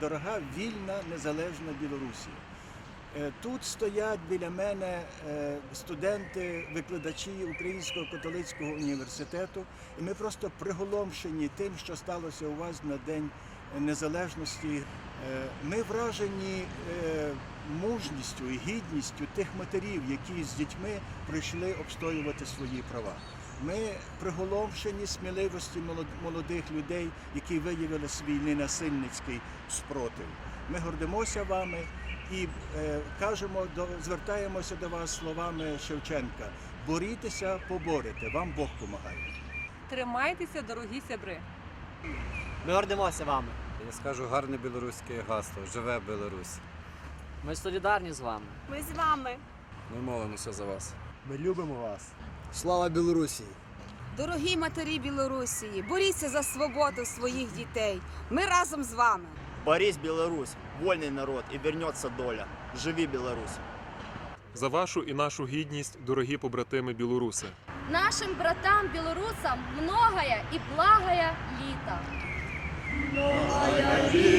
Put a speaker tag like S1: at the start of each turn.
S1: дорога вільна незалежна Білорусія. Е, Тут стоять біля мене е, студенти, викладачі Українського католицького університету, і ми просто приголомшені тим, що сталося у вас на День Незалежності. Е, Ми вражені мужністю і гідністю тих матерів, які з дітьми прийшли обстоювати свої права. Ми приголомшені сміливості молодих людей, які виявили свій ненасильницький спротив. Ми гордимося вами і е, кажемо до звертаємося до вас словами Шевченка: борітеся, поборете, вам Бог помагає.
S2: Тримайтеся, дорогі сябри.
S3: Ми гордимося вами.
S4: Я скажу гарне білоруське гасло Живе Білорусь.
S3: Ми солідарні з вами.
S5: Ми з вами.
S4: Ми молимося за вас.
S6: Ми любимо вас.
S7: Слава Білорусі!
S5: Дорогі матері Білорусії, боріться за свободу своїх дітей. Ми разом з вами.
S8: Борись, Беларусь, вольный народ, и вернется доля. Живи, Беларусь!
S9: За вашу і нашу гідність, дорогі побратими білоруси.
S10: Нашим братам білорусам многое і благое літа.
S1: Літа, літа,